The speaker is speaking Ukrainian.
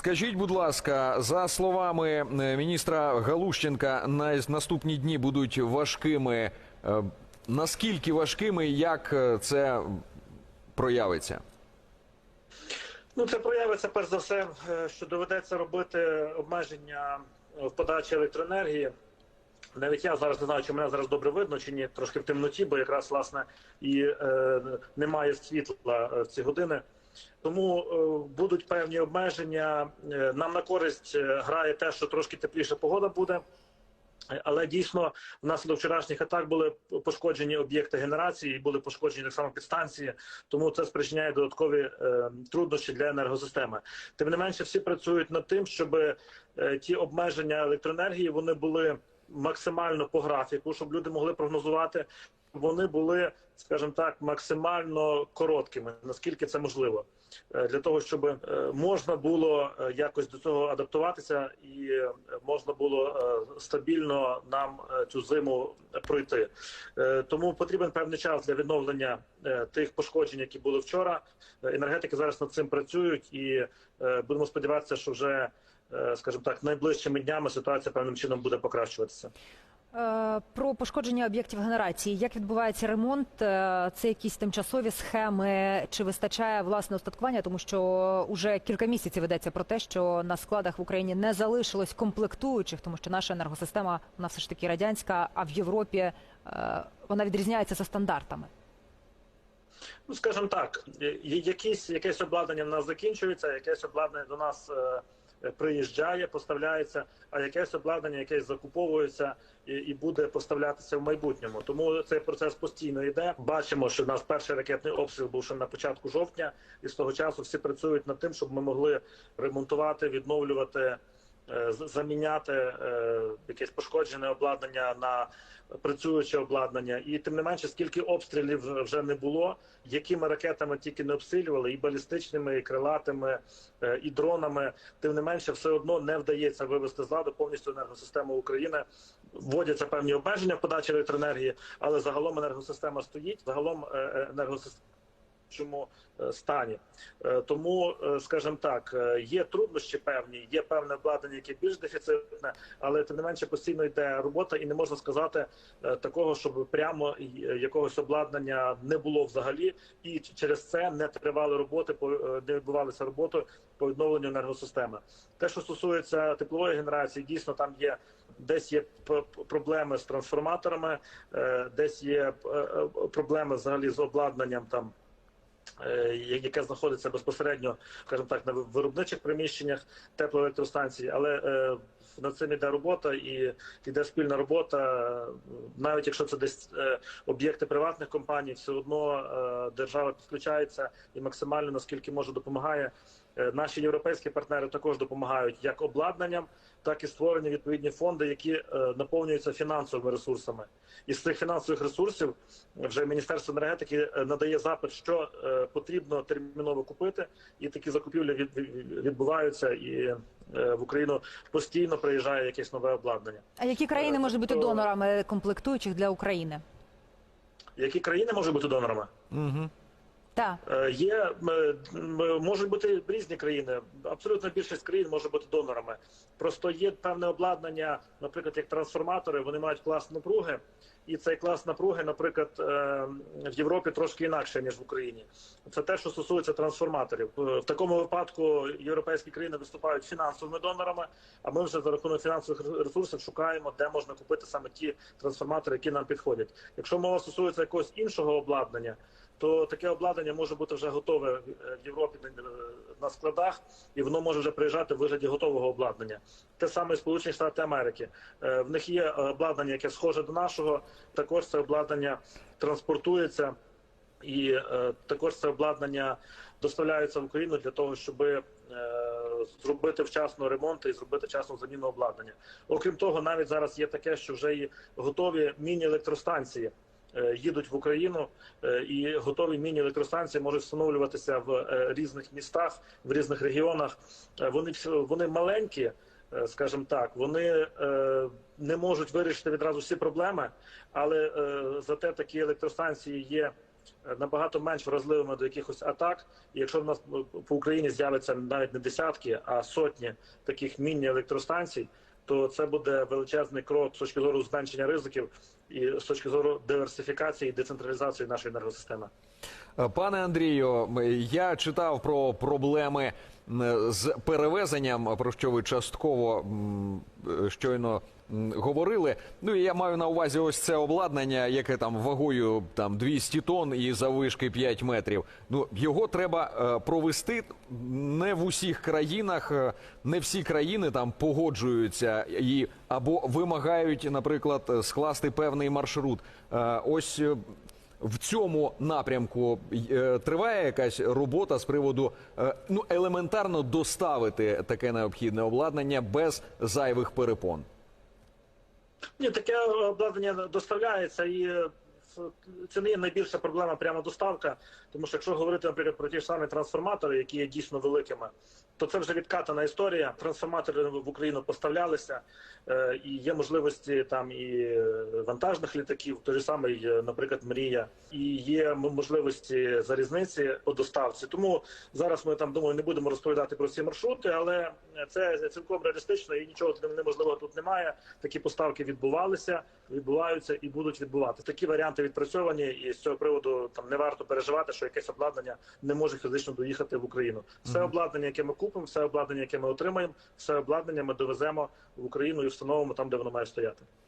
Скажіть, будь ласка, за словами е, міністра Галущенка, на- наступні дні будуть важкими. Е, Наскільки важкими, як е, це проявиться? Ну, це проявиться перш за все, що доведеться робити обмеження в подачі електроенергії. Навіть я зараз не знаю, чи мене зараз добре видно, чи ні, трошки в темноті, бо якраз власне і е, немає світла в ці години. Тому е, будуть певні обмеження. Е, Нам на користь е, грає те, що трошки тепліша погода буде. Але дійсно внаслідок вчорашніх атак були пошкоджені об'єкти генерації, були пошкоджені так само підстанції. Тому це спричиняє додаткові е, труднощі для енергосистеми. Тим не менше, всі працюють над тим, щоб е, ті обмеження електроенергії вони були максимально по графіку, щоб люди могли прогнозувати. Вони були, скажімо так, максимально короткими, наскільки це можливо, Е, для того, щоб е, можна було е, якось до цього адаптуватися, і можна було стабільно нам цю зиму пройти. Тому потрібен певний час для відновлення тих пошкоджень, які були вчора. Енергетики зараз над цим працюють, і будемо сподіватися, що вже, скажімо так, найближчими днями ситуація певним чином буде покращуватися. Е, Про пошкодження об'єктів генерації. Як відбувається ремонт? Е, Це якісь тимчасові схеми? Чи вистачає власне устаткування? Тому що уже кілька місяців ведеться про те, що на складах в Україні не залишилось комплектуючих, тому що наша енергосистема вона все ж таки радянська, а в Європі е, вона відрізняється за стандартами. Ну, скажімо так, якісь, якесь обладнання в нас закінчується, якесь обладнання до нас приїжджає, поставляється, а якесь обладнання, якесь закуповується і, і буде поставлятися в майбутньому. Тому цей процес постійно йде. Бачимо, що в нас перший ракетний обстріл був ще на початку жовтня, і з того часу всі працюють над тим, щоб ми могли ремонтувати, відновлювати. Е, Заміняти е, якесь пошкоджене обладнання на працююче обладнання, і тим не менше, скільки обстрілів вже не було, якими ракетами тільки не обстрілювали, і балістичними, і крилатими, е, і дронами. Тим не менше, все одно не вдається вивести з ладу повністю енергосистему України. Вводяться певні обмеження в подачі електроенергії, але загалом енергосистема стоїть. Загалом енергосистема. Чому е, стані Е, тому, е, скажімо так, є труднощі певні, є певне обладнання, яке більш дефіцитне, але тим не менше постійно йде робота, і не можна сказати такого, щоб прямо якогось обладнання не було взагалі, і через це не тривали роботи, не відбувалися роботи по відновленню енергосистеми. Те, що стосується теплової генерації, дійсно там є. Десь є проблеми з трансформаторами, десь є проблеми взагалі з обладнанням там яке знаходиться безпосередньо, скажімо так, на виробничих приміщеннях теплоелектростанцій, але е, над цим іде робота і йде спільна робота. Навіть якщо це десь е, об'єкти приватних компаній, все одно е, держава підключається і максимально наскільки може допомагає. Е, Наші європейські партнери також допомагають як обладнанням, так і створені відповідні фонди, які наповнюються фінансовими ресурсами. Із цих фінансових ресурсів вже Міністерство енергетики надає запит, що потрібно терміново купити, і такі закупівлі від, від- відбуваються, і в Україну постійно приїжджає якесь нове обладнання. А які країни Е, можуть бути тобто- донорами комплектуючих для України? Які країни можуть бути донорами? Угу. Так. Е, Є можуть бути різні країни. Абсолютно більшість країн може бути донорами. Просто є певне обладнання, наприклад, як трансформатори, вони мають клас напруги, і цей клас напруги, наприклад, е, в Європі трошки інакше ніж в Україні. Це те, що стосується трансформаторів. Е, В такому випадку європейські країни виступають фінансовими донорами. А ми вже за рахунок фінансових ресурсів шукаємо, де можна купити саме ті трансформатори, які нам підходять. Якщо мова стосується якогось іншого обладнання то таке обладнання може бути вже готове в в Європі е, на складах, і воно може вже приїжджати в вигляді готового обладнання. Те саме і Сполучені Штати Америки. Е, В них є обладнання, яке схоже до нашого. Також це обладнання транспортується, і е, також це обладнання доставляється в Україну для того, щоб е, зробити вчасно ремонт і зробити вчасну заміну обладнання. Окрім того, навіть зараз є таке, що вже і готові міні-електростанції е, їдуть в Україну, і готові міні-електростанції можуть встановлюватися в різних містах, в різних регіонах. Вони вони маленькі, скажімо так, вони е, не можуть вирішити відразу всі проблеми, але е, зате такі електростанції є е, набагато менш вразливими до якихось атак. І якщо в нас е, по Україні з'явиться навіть не десятки, а сотні таких міні-електростанцій, то це буде величезний крок з точки зору зменшення ризиків і з точки зору диверсифікації і децентралізації нашої енергосистеми. Е, Пане Андрію, я читав про проблеми з перевезенням, про що ви частково е, щойно говорили. Ну і я маю на увазі ось це обладнання, яке там вагою там 200 тонн і заввишки 5 метрів. Ну його треба е, провести не в усіх країнах, е, не всі країни там погоджуються і або вимагають, наприклад, скласти певний маршрут. Ось. В цьому напрямку е, триває якась робота з приводу е, ну елементарно доставити таке необхідне обладнання без зайвих перепон. Ні, таке обладнання доставляється і е, це не є найбільша проблема прямо доставка. Тому що якщо говорити, наприклад, про ті ж самі трансформатори, які є дійсно великими, то це вже відкатана історія. Трансформатори в Україну поставлялися, е, і є можливості там і е, вантажних літаків, той же самий, е, наприклад, Мрія, і є можливості залізниці по доставці. Тому зараз ми там думаю, не будемо розповідати про ці маршрути, але це цілком реалістично і нічого неможливого тут немає. Такі поставки відбувалися, відбуваються і будуть відбувати. Такі варіанти відпрацьовані, і з цього приводу там не варто переживати, що якесь обладнання не може фізично доїхати в Україну. Все обладнання, яке ми купимо, все обладнання, яке ми отримаємо, все обладнання ми довеземо в Україну і встановимо там, де воно має стояти.